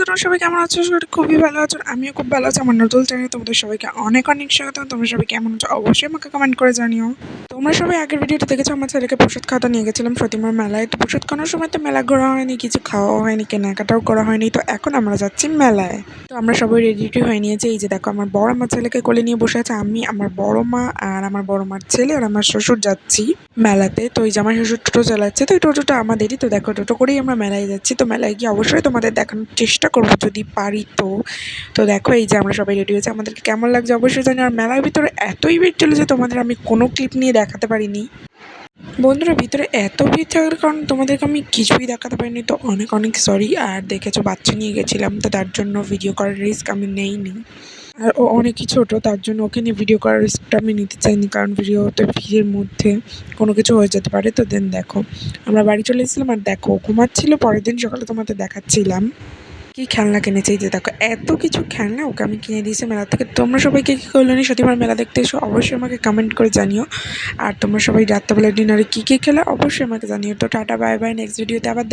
তোমরা সবাই কেমন আছো? খুবই ভালো আছো। আমিও খুব ভালো আছি আমার নতুন চ্যানেলে তোমাদের সবাইকে অনেক অনেক স্বাগত তোমরা সবাই কেমন আছো? অবশ্যই আমাকে কমেন্ট করে জানিও। তোমরা সবাই আগের ভিডিওটা দেখেছ? আমার ছেলেকে প্রসাদ খাওয়াতে নিয়ে গেছিলাম সতীমার মেলায়। তো প্রসাদ খাওয়ানোর সময় তো মেলা ঘোরা হয়নি, কিছু খাওয়া হয়নি, কেনাকাটাও করা হয়নি। তো এখন আমরা যাচ্ছি মেলায়। তো আমরা সবাই রেডি রেডি হয়ে নিয়েছি। এই যে দেখো, আমার বড় আমার ছেলেকে কোলে নিয়ে বসে আছে। আমি, আমার বড় মা আর আমার বড় মার ছেলে আর আমার শ্বশুর যাচ্ছি মেলাতে। তো এই যে আমার শ্বশুর টোটো চালাচ্ছে, তো এই টোটোটা আমাদেরই। তো দেখো, টোটো করেই আমরা মেলায় যাচ্ছি। তো মেলায় গিয়ে অবশ্যই তোমাদের দেখানোর চেষ্টা করব যদি পারি তো। তো দেখো, এই যে আমরা সবাই রেডি হয়েছে। আমাদেরকে কেমন লাগছে অবশ্যই জানি আর মেলার ভিতরে এতই ভিড় চলেছে তোমাদের আমি কোনো ক্লিপ নিয়ে দেখাতে পারিনি। বন্ধুরা, ভিতরে এত ভিড় থাকার কারণ তোমাদেরকে আমি কিছুই দেখাতে পারিনি। তো অনেক অনেক সরি আর দেখেছ, বাচ্চা নিয়ে গেছিলাম, তো তার জন্য ভিডিও করার রিস্ক আমি নেইনি। আর ও অনেকই ছোটো, তার জন্য ওকে নিয়ে ভিডিও করার রিস্কটা আমি নিতে চাইনি, কারণ ভিডিওতে ভিড়ের মধ্যে কোনো কিছু হয়ে যেতে পারে। তো দেন দেখো, আমরা বাড়ি চলে এসেছিলাম, আর দেখো ঘুমাচ্ছিল, পরের দিন সকালে তোমাদের দেখাচ্ছিলাম। কি খেলনা কিনেছে? এই যে দেখো, এত কিছু খেলনা ওকে আমি কিনে দিয়েছি মেলা থেকে। তোমরা সবাইকে কী করল নি সত্যি আমার মেলা দেখতে এসো? অবশ্যই আমাকে কমেন্ট করে জানিও। আর তোমরা সবাই রাত্রেবেলা ডিনারে কী কী খেলে? অবশ্যই আমাকে জানিও। তো টাটা বাই বাই নেক্সট ভিডিওতে আবার